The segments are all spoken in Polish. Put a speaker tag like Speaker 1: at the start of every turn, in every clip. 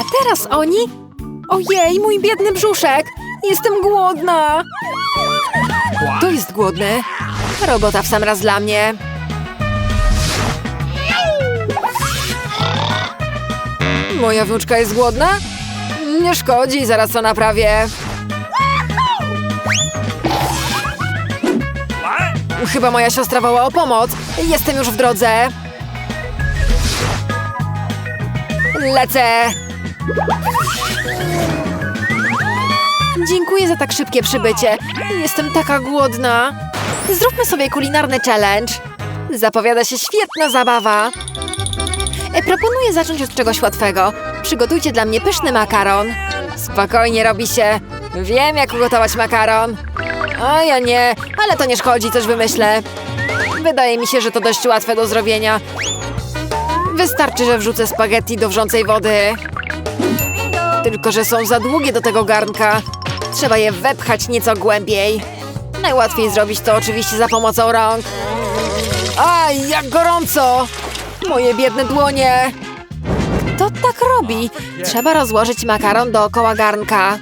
Speaker 1: A teraz oni? Ojej, mój biedny brzuszek! Jestem głodna! To jest głodny. Robota w sam raz dla mnie. Moja wnuczka jest głodna? Nie szkodzi, zaraz to naprawię. Chyba moja siostra woła o pomoc. Jestem już w drodze. Lecę. Dziękuję za tak szybkie przybycie. Jestem taka głodna. Zróbmy sobie kulinarny challenge. Zapowiada się świetna zabawa. E, Proponuję zacząć od czegoś łatwego. Przygotujcie dla mnie pyszny makaron. Spokojnie robi się. Wiem, jak ugotować makaron. O ja nie, ale to nie szkodzi, coś wymyślę. Wydaje mi się, że to dość łatwe do zrobienia. Wystarczy, że wrzucę spaghetti do wrzącej wody. Tylko, że są za długie do tego garnka. Trzeba je wepchać nieco głębiej. Najłatwiej zrobić to oczywiście za pomocą rąk. Aj, jak gorąco! Moje biedne dłonie! Kto tak robi? Trzeba rozłożyć makaron dookoła garnka.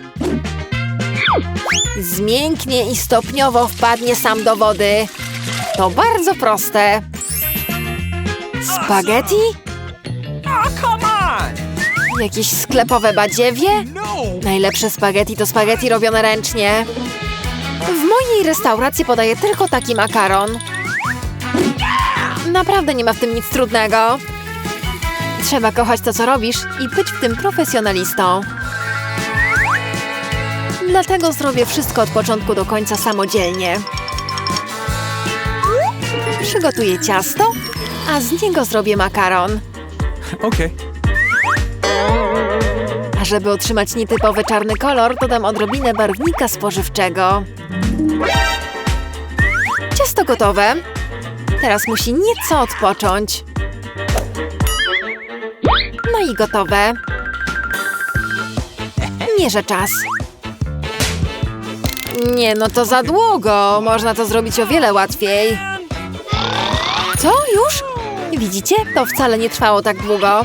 Speaker 1: Zmięknie i stopniowo wpadnie sam do wody. To bardzo proste. Spaghetti? Jakieś sklepowe badziewie? Najlepsze spaghetti to spaghetti robione ręcznie. W mojej restauracji podaję tylko taki makaron. Naprawdę nie ma w tym nic trudnego. Trzeba kochać to, co robisz i być w tym profesjonalistą. Dlatego zrobię wszystko od początku do końca samodzielnie. Przygotuję ciasto, a z niego zrobię makaron.
Speaker 2: Okay.
Speaker 1: Żeby otrzymać nietypowy czarny kolor, dodam odrobinę barwnika spożywczego. Ciasto gotowe. Teraz musi nieco odpocząć. No i gotowe. Mierzę czas. Nie, no to za długo. Można to zrobić o wiele łatwiej. Co? Już? Widzicie? To wcale nie trwało tak długo.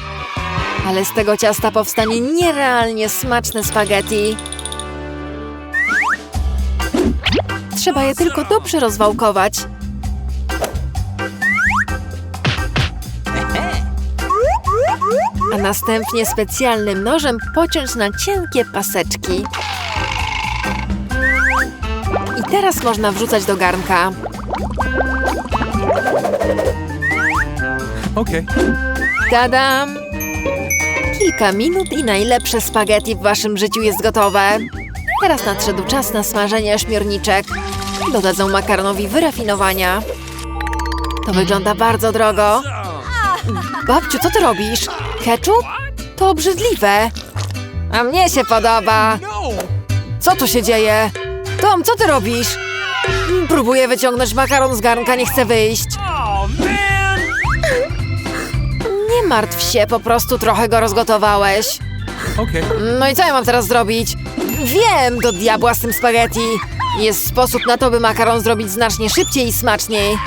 Speaker 1: Ale z tego ciasta powstanie nierealnie smaczne spaghetti. Trzeba je tylko dobrze rozwałkować. A następnie specjalnym nożem pociąć na cienkie paseczki. I teraz można wrzucać do garnka.
Speaker 2: Okay.
Speaker 1: Tadam! Kilka minut i najlepsze spaghetti w waszym życiu jest gotowe. Teraz nadszedł czas na smażenie ośmiorniczek. Dodadzą makaronowi wyrafinowania. To wygląda bardzo drogo. Babciu, co ty robisz? Ketchup? To obrzydliwe. A mnie się podoba. Co tu się dzieje? Tom, co ty robisz? Próbuję wyciągnąć makaron z garnka, nie chcę wyjść. Nie martw się, po prostu trochę go rozgotowałeś.
Speaker 2: Okay.
Speaker 1: No i co ja mam teraz zrobić? Wiem, do diabła z tym spaghetti. Jest sposób na to, by makaron zrobić znacznie szybciej i smaczniej.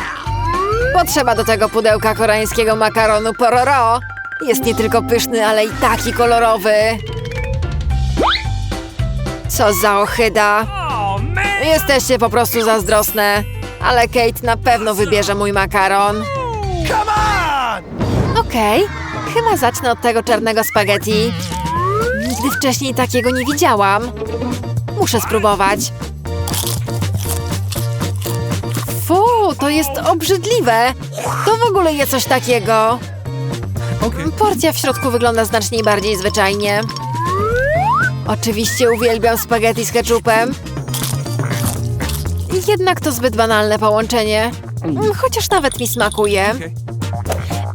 Speaker 1: Potrzeba do tego pudełka koreańskiego makaronu pororo. Jest nie tylko pyszny, ale i taki kolorowy. Co za ochyda.
Speaker 2: Oh, man!
Speaker 1: Jesteście po prostu zazdrosne. Ale Kate na pewno wybierze mój makaron.
Speaker 2: Come on!
Speaker 1: Okej, chyba zacznę od tego czarnego spaghetti. Nigdy wcześniej takiego nie widziałam. Muszę spróbować. Fu, to jest obrzydliwe. To w ogóle je coś takiego.
Speaker 2: Okay.
Speaker 1: Porcja w środku wygląda znacznie bardziej zwyczajnie. Oczywiście uwielbiam spaghetti z ketchupem. Jednak to zbyt banalne połączenie. Mm, Chociaż nawet mi smakuje.
Speaker 2: Okay.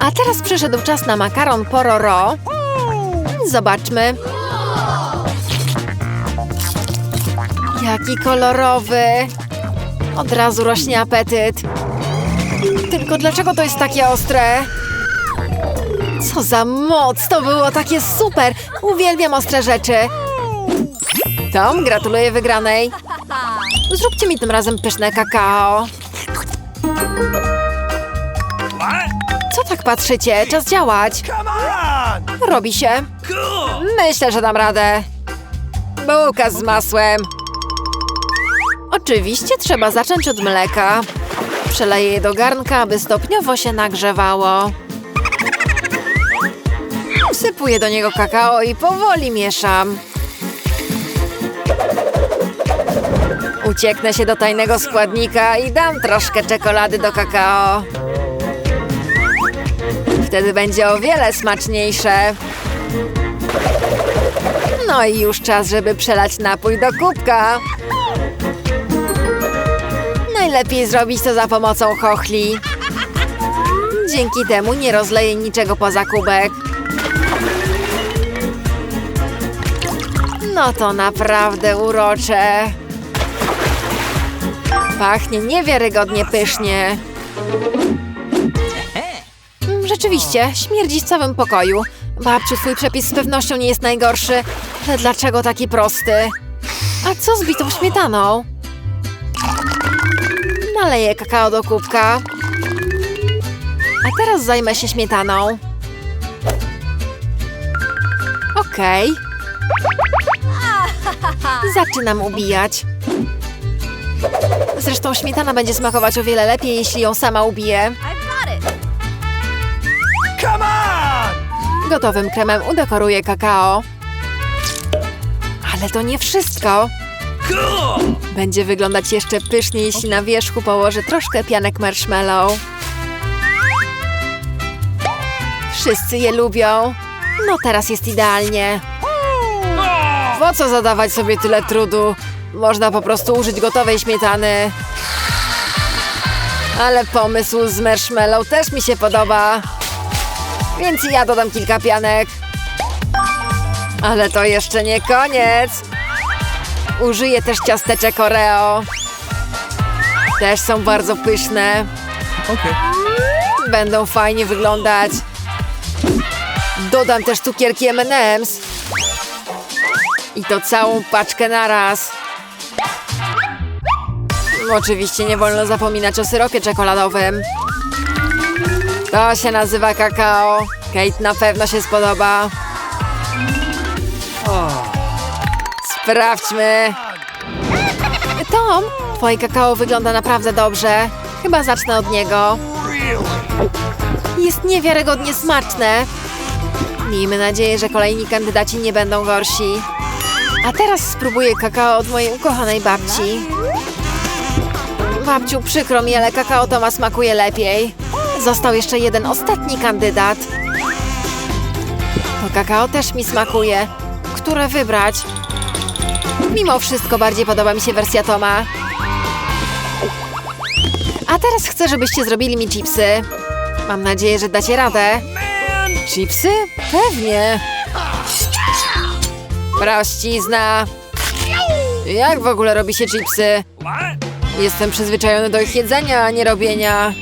Speaker 1: A teraz przyszedł czas na makaron pororo. Zobaczmy. Jaki kolorowy. Od razu rośnie apetyt. Tylko dlaczego to jest takie ostre? Co za moc! To było takie super! Uwielbiam ostre rzeczy. Tom, gratuluję wygranej. Zróbcie mi tym razem pyszne kakao. Co tak patrzycie? Czas działać. Robi się. Myślę, że dam radę. Bułka z masłem. Oczywiście trzeba zacząć od mleka. Przeleję je do garnka, aby stopniowo się nagrzewało. Wsypuję do niego kakao i powoli mieszam. Ucieknę się do tajnego składnika i dam troszkę czekolady do kakao. Wtedy będzie o wiele smaczniejsze. No i już czas, żeby przelać napój do kubka. Najlepiej zrobić to za pomocą chochli. Dzięki temu nie rozleję niczego poza kubek. No to naprawdę urocze. Pachnie niewiarygodnie pysznie. Rzeczywiście, śmierdzi w całym pokoju. Babciu, twój przepis z pewnością nie jest najgorszy. Ale dlaczego taki prosty? A co z bitą śmietaną? Naleję kakao do kubka. A teraz zajmę się śmietaną. Okej. Zaczynam ubijać. Zresztą śmietana będzie smakować o wiele lepiej, jeśli ją sama ubiję. Gotowym kremem udekoruję kakao. Ale to nie wszystko. Będzie wyglądać jeszcze pyszniej, jeśli na wierzchu położę troszkę pianek marshmallow. Wszyscy je lubią. No teraz jest idealnie. Po co zadawać sobie tyle trudu? Można po prostu użyć gotowej śmietany. Ale pomysł z marshmallow też mi się podoba. Więc ja dodam kilka pianek. Ale to jeszcze nie koniec. Użyję też ciasteczek Oreo. Też są bardzo pyszne.
Speaker 2: Okay.
Speaker 1: Będą fajnie wyglądać. Dodam też cukierki M&M's. I to całą paczkę naraz. Oczywiście nie wolno zapominać o syropie czekoladowym. To się nazywa kakao. Kate na pewno się spodoba. Sprawdźmy. Tom, twoje kakao wygląda naprawdę dobrze. Chyba zacznę od niego. Jest niewiarygodnie smaczne. Miejmy nadzieję, że kolejni kandydaci nie będą gorsi. A teraz spróbuję kakao od mojej ukochanej babci. Babciu, przykro mi, ale kakao Toma smakuje lepiej. Został jeszcze jeden ostatni kandydat. To kakao też mi smakuje. Które wybrać? Mimo wszystko bardziej podoba mi się wersja Toma. A teraz chcę, żebyście zrobili mi chipsy. Mam nadzieję, że dacie radę. Chipsy? Pewnie. Prościzna. Jak w ogóle robi się chipsy? Jestem przyzwyczajony do ich jedzenia, a nie robienia.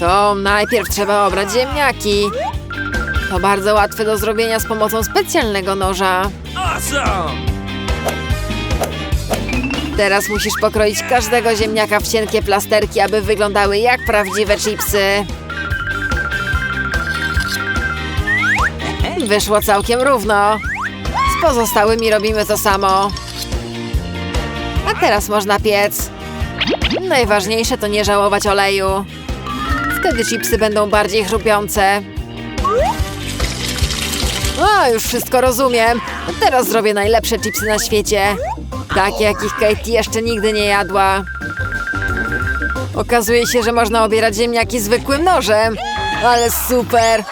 Speaker 1: To najpierw trzeba obrać ziemniaki. To bardzo łatwe do zrobienia z pomocą specjalnego noża. Teraz musisz pokroić każdego ziemniaka w cienkie plasterki, aby wyglądały jak prawdziwe chipsy. Wyszło całkiem równo. Z pozostałymi robimy to samo. A teraz można piec. Najważniejsze to nie żałować oleju. Wtedy chipsy będą bardziej chrupiące. O, już wszystko rozumiem. Teraz zrobię najlepsze chipsy na świecie. Takie, jakich Kate jeszcze nigdy nie jadła. Okazuje się, że można obierać ziemniaki zwykłym nożem. Ale super!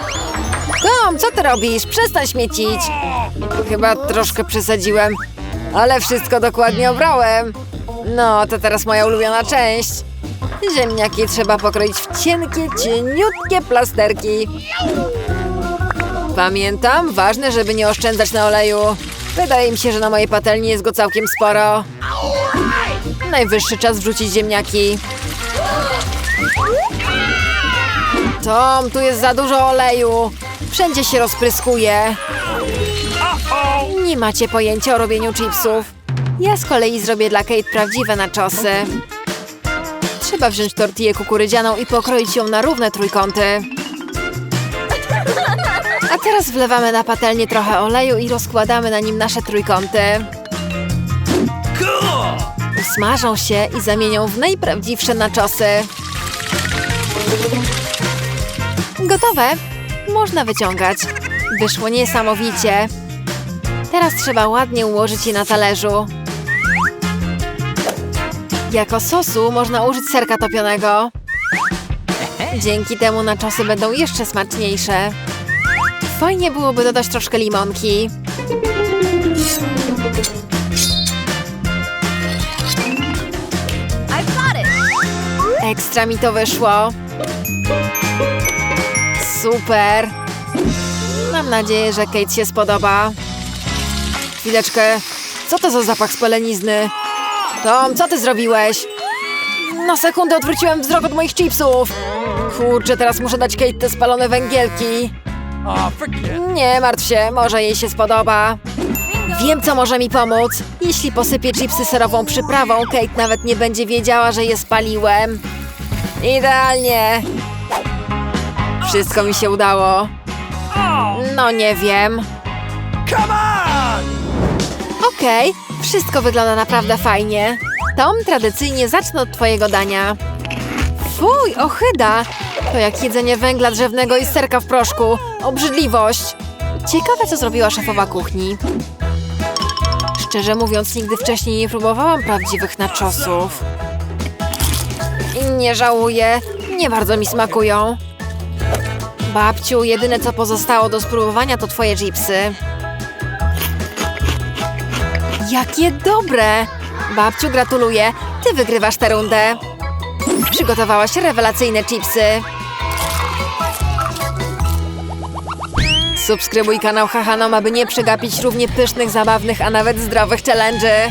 Speaker 1: Tom, co ty robisz? Przestań śmiecić. Chyba troszkę przesadziłem, ale wszystko dokładnie obrałem. No, to teraz moja ulubiona część. Ziemniaki trzeba pokroić w cienkie, cieniutkie plasterki. Pamiętam, ważne, żeby nie oszczędzać na oleju. Wydaje mi się, że na mojej patelni jest go całkiem sporo. Najwyższy czas wrzucić ziemniaki. Tom, tu jest za dużo oleju. Wszędzie się rozpryskuje. Nie macie pojęcia o robieniu chipsów. Ja z kolei zrobię dla Kate prawdziwe naczosy. Trzeba wziąć tortillę kukurydzianą i pokroić ją na równe trójkąty. A Teraz wlewamy na patelnię trochę oleju i rozkładamy na nim nasze trójkąty. Usmażą się i zamienią w najprawdziwsze naczosy. Gotowe? Można wyciągać. Wyszło niesamowicie. Teraz trzeba ładnie ułożyć je na talerzu. Jako sosu można użyć serka topionego. Dzięki temu naczosy będą jeszcze smaczniejsze. Fajnie byłoby dodać troszkę limonki. Ekstra mi to wyszło. Super. Mam nadzieję, że Kate się spodoba. Chwileczkę. Co to za zapach spalenizny? Tom, co ty zrobiłeś? Na sekundę odwróciłem wzrok od moich chipsów. Kurczę, teraz muszę dać Kate te spalone węgielki. Nie martw się, może jej się spodoba. Wiem, co może mi pomóc. Jeśli posypię chipsy serową przyprawą, Kate nawet nie będzie wiedziała, że je spaliłem. Idealnie. Wszystko mi się udało. No nie wiem.
Speaker 2: come on!
Speaker 1: Wszystko wygląda naprawdę fajnie. Tom, tradycyjnie zacznę od twojego dania. Fuj, ochyda! To jak jedzenie węgla drzewnego i serka w proszku. Obrzydliwość! Ciekawe, co zrobiła szefowa kuchni. Szczerze mówiąc, nigdy wcześniej nie próbowałam prawdziwych naczosów. Nie żałuję. Nie bardzo mi smakują. Babciu, jedyne co pozostało do spróbowania to twoje chipsy. Jakie dobre! Babciu, gratuluję. Ty wygrywasz tę rundę. Przygotowałaś rewelacyjne chipsy. Subskrybuj kanał Hahanom, aby nie przegapić równie pysznych, zabawnych, a nawet zdrowych challenge'y.